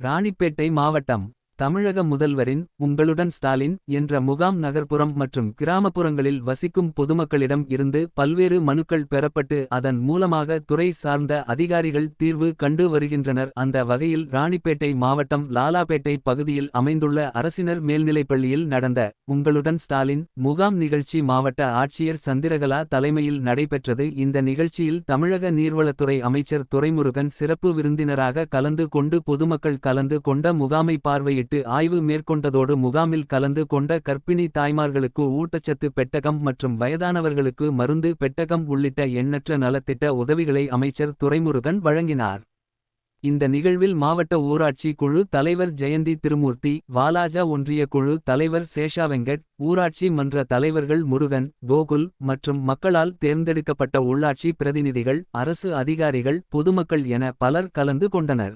ராணிப்பேட்டை மாவட்டம் தமிழக முதல்வரின் உங்களுடன் ஸ்டாலின் என்ற முகாம் நகர்ப்புறம் மற்றும் கிராமப்புறங்களில் வசிக்கும் பொதுமக்களிடம் இருந்து பல்வேறு மனுக்கள் பெறப்பட்டு அதன் மூலமாக துறை சார்ந்த அதிகாரிகள் தீர்வு கண்டு வருகின்றனர். அந்த வகையில் ராணிப்பேட்டை மாவட்டம் லாலாபேட்டை பகுதியில் அமைந்துள்ள அரசினர் மேல்நிலைப்பள்ளியில் நடந்த உங்களுடன் ஸ்டாலின் முகாம் நிகழ்ச்சி மாவட்ட ஆட்சியர் சந்திரகலா தலைமையில் நடைபெற்றது. இந்த நிகழ்ச்சியில் தமிழக நீர்வளத்துறை அமைச்சர் துரைமுருகன் சிறப்பு விருந்தினராக கலந்து கொண்டு பொதுமக்கள் கலந்து கொண்ட முகாமை பார்வையிட்டு ஆய்வு மேற்கொண்டதோடு முகாமில் கலந்து கொண்ட கர்ப்பிணி தாய்மார்களுக்கு ஊட்டச்சத்து பெட்டகம் மற்றும் வயதானவர்களுக்கு மருந்து பெட்டகம் உள்ளிட்ட எண்ணற்ற நலத்திட்ட உதவிகளை அமைச்சர் துரைமுருகன் வழங்கினார். இந்த நிகழ்வில் மாவட்ட ஊராட்சி குழு தலைவர் ஜெயந்தி திருமூர்த்தி வாலாஜா ஒன்றிய குழு தலைவர் சேஷா வெங்கட் ஊராட்சி மன்ற தலைவர்கள் முருகன் கோகுல் மற்றும் மக்களால் தேர்ந்தெடுக்கப்பட்ட உள்ளாட்சி பிரதிநிதிகள் அரசு அதிகாரிகள் பொதுமக்கள் என பலர் கலந்து கொண்டனர்.